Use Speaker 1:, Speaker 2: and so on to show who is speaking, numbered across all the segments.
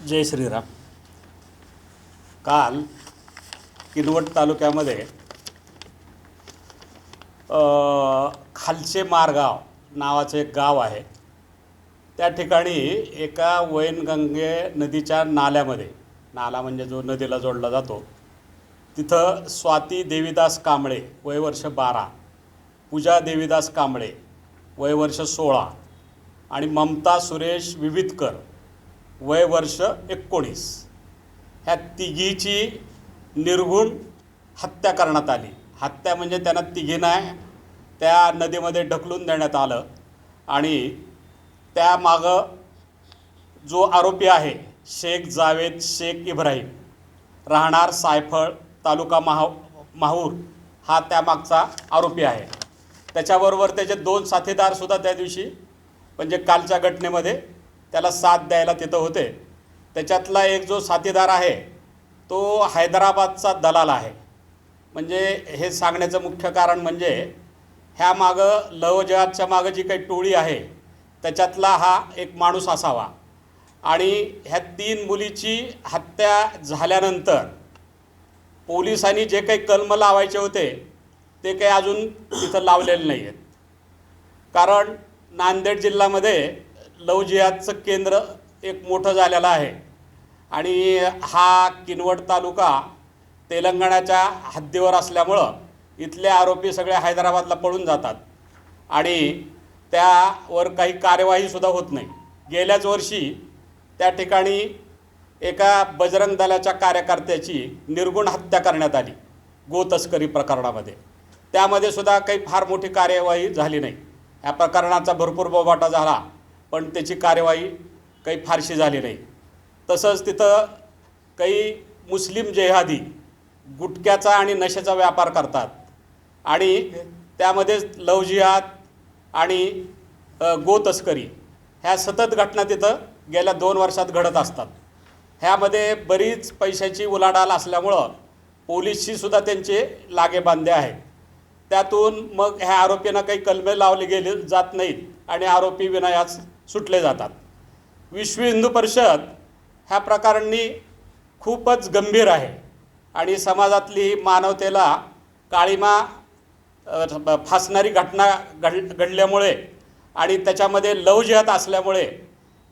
Speaker 1: जय श्रीराम. काल किनवट तालुक्यामध्ये खालचे मारगाव नावाचं एक गाव आहे. त्या ठिकाणी एका वैनगंगे नदीच्या नाल्यामध्ये नाला म्हणजे जो नदीला जोडला जातो तिथं स्वाती देवीदास कांबळे वयवर्ष बारा पूजा देवीदास कांबळे वयवर्ष सोळा आणि ममता सुरेश विविधकर वय वर्ष एकोणीस. ह्या तिघीची निर्गुण हत्या करण्यात आली. हत्या म्हणजे त्यांना तिघींना त्या नदीमध्ये ढकलून देण्यात आलं. आणि त्यामागं जो आरोपी आहे शेख जावेद शेख इब्राहिम राहणार सायफळ तालुका महा माहूर हा त्यामागचा आरोपी आहे. त्याच्याबरोबर त्याचे दोन साथीदारसुद्धा त्या दिवशी म्हणजे कालच्या घटनेमध्ये त्याला साथ द्यायला तिथं होते. त्याच्यातला एक जो साथीदार आहे तो हैदराबादचा दलाल आहे. म्हणजे हे सांगण्याचं मुख्य कारण म्हणजे ह्या मागं लवजहाजच्या मागं जी काही टोळी आहे त्याच्यातला हा एक माणूस असावा. आणि ह्या तीन मुलीची हत्या झाल्यानंतर पोलिसांनी जे काही कलम लावायचे होते ते काही अजून तिथं लावलेले नाही आहेत कारण नांदेड जिल्ह्यामध्ये लवजियातचं केंद्र एक मोठं झालेलं आहे. आणि हा किनवट तालुका तेलंगणाच्या हद्दीवर असल्यामुळं इथले आरोपी सगळे हैदराबादला पळून जातात. आणि त्यावर काही कार्यवाहीसुद्धा होत नाही. गेल्याच वर्षी त्या ठिकाणी एका बजरंग दलाच्या कार्यकर्त्याची निर्गुण हत्या करण्यात आली गोतस्करी प्रकरणामध्ये. त्यामध्ये सुद्धा काही फार मोठी कार्यवाही झाली नाही. या प्रकरणाचा भरपूर बोबाटा झाला. पण त्याची कार्यवाही काही फारशी झाली नाही. तसंच तिथं काही मुस्लिम जेहादी गुटख्याचा आणि नशेचा व्यापार करतात. आणि त्यामध्ये लव जिहाद आणि गोतस्करी ह्या सतत घटना तिथं गेल्या दोन वर्षात घडत असतात. ह्यामध्ये बरीच पैशाची उलाढाल असल्यामुळं पोलीसशी सुद्धा त्यांचे लागेबांधे आहेत. त्यातून मग ह्या आरोपींना काही कलमे लावले गेले जात नाहीत आणि आरोपी विनायास सुटले जातात. विश्व हिंदू परिषद ह्या प्रकारांनी खूपच गंभीर आहे आणि समाजातली मानवतेला काळीमा फासणारी घटना घड घडल्यामुळे आणि त्याच्यामध्ये लवजिहात असल्यामुळे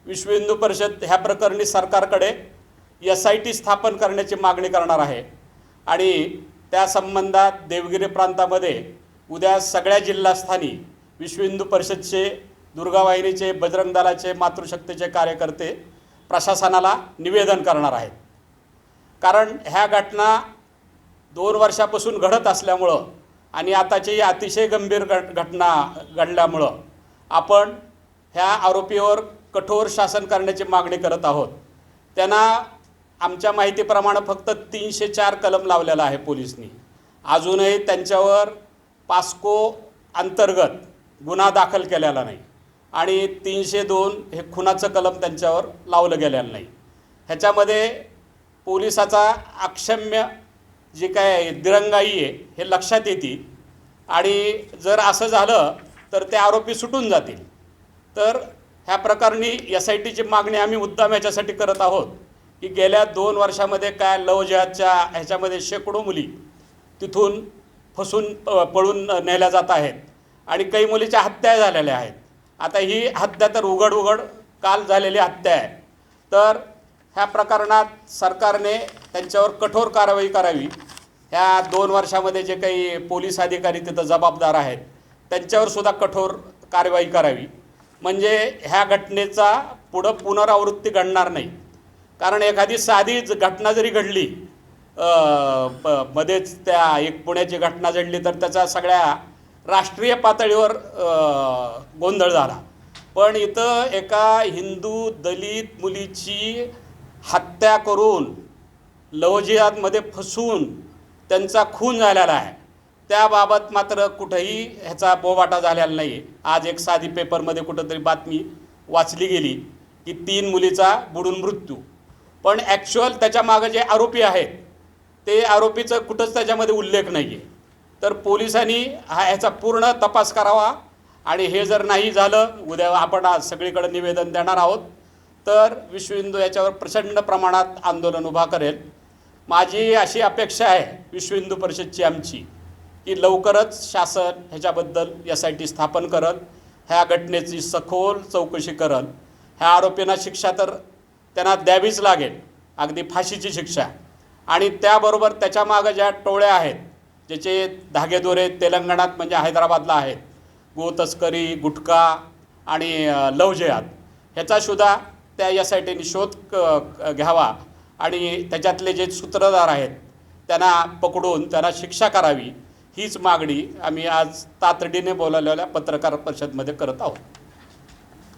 Speaker 1: विश्व हिंदू परिषद ह्या प्रकरणी सरकारकडे एस आय टी स्थापन करण्याची मागणी करणार आहे. आणि त्या संबंधात देवगिरी प्रांतामध्ये उद्या सगळ्या जिल्हास्थानी विश्व हिंदू परिषदचे दुर्गावाहिनीचे बजरंग दलाचे मातृशक्तीचे कार्यकर्ते प्रशासनाला निवेदन करणार आहेत. कारण ह्या घटना दोन वर्षापासून घडत असल्यामुळं आणि आताची अतिशय गंभीर घट घटना घडल्यामुळं आपण ह्या आरोपीवर कठोर शासन करण्याची मागणी करत आहोत. त्यांना आमच्या माहितीप्रमाणे फक्त तीनशे चार कलम लावलेला आहे पोलिसनी. अजूनही त्यांच्यावर पास्को अंतर्गत गुन्हा दाखल केलेला नाही. आणि तीनशे दोन हे खुनाचं कलम त्यांच्यावर लावलं गेलेलं नाही. ह्याच्यामध्ये पोलिसाचा अक्षम्य जी काय दिरंगाई आहे हे लक्षात येते आणि जर असं झालं तर ते आरोपी सुटून जातील. तर ह्या प्रकरणी एस आय टीची मागणी आम्ही मुद्दाम ह्याच्यासाठी करत आहोत की गेल्या दोन वर्षामध्ये काय लवजहादच्या ह्याच्यामध्ये शेकडो मुली तिथून फसून पळून नेल्या जात आहेत. आणि काही मुलीच्या हत्या झालेल्या आहेत. आता ही हत्या तर उघड उघड काल झालेली हत्या आहे. तर ह्या प्रकरणात सरकारने त्यांच्यावर कठोर कारवाई करावी. ह्या दोन वर्षामध्ये जे काही पोलीस अधिकारी तिथं जबाबदार आहेत त्यांच्यावर सुद्धा कठोर कारवाई करावी. म्हणजे ह्या घटनेचा पुढं पुनरावृत्ती घडणार नाही. कारण एखादी साधी घटना जरी घडली प- मध्येच त्या एक पुण्याची घटना घडली तर त्याचा सगळ्या राष्ट्रीय पातळीवर गोंधळ झाला. पण इथं एका हिंदू दलित मुलीची हत्या करून लवजिहादमध्ये फसून त्यांचा खून झालेला आहे. त्याबाबत मात्र कुठंही ह्याचा बोवाटा झालेला नाही आज एक साधी पेपरमध्ये कुठंतरी बातमी वाचली गेली की तीन मुलीचा बुडून मृत्यू. पण ॲक्च्युअल त्याच्यामागं जे आरोपी आहेत ते आरोपीचं कुठंच त्याच्यामध्ये उल्लेख नाही आहे तर पोलिसांनी हा ह्याचा पूर्ण तपास करावा. आणि हे जर नाही झालं उद्या आपण आज सगळीकडे निवेदन देणार आहोत. तर विश्व हिंदू याच्यावर प्रचंड प्रमाणात आंदोलन उभा करेल. माझी अशी अपेक्षा आहे विश्व हिंदू परिषदची आमची की लवकरच शासन ह्याच्याबद्दल एस आय टी स्थापन करल. ह्या घटनेची सखोल चौकशी करल. ह्या आरोपींना शिक्षा तर त्यांना द्यावीच लागेल. अगदी फाशीची शिक्षा. आणि त्याबरोबर त्याच्यामागं ज्या टोळ्या आहेत ज्याचे धागेदोरे तेलंगणात म्हणजे हैदराबादला आहेत गो तस्करी गुटखा आणि अ, जयात ह्याचासुद्धा त्या एस आय टीने शोध क क- घ्यावा आणि त्याच्यातले जे सूत्रधार आहेत त्यांना पकडून त्यांना शिक्षा करावी हीच मागणी आम्ही आज तातडीने बोलावलेल्या पत्रकार परिषदमध्ये करत आहोत.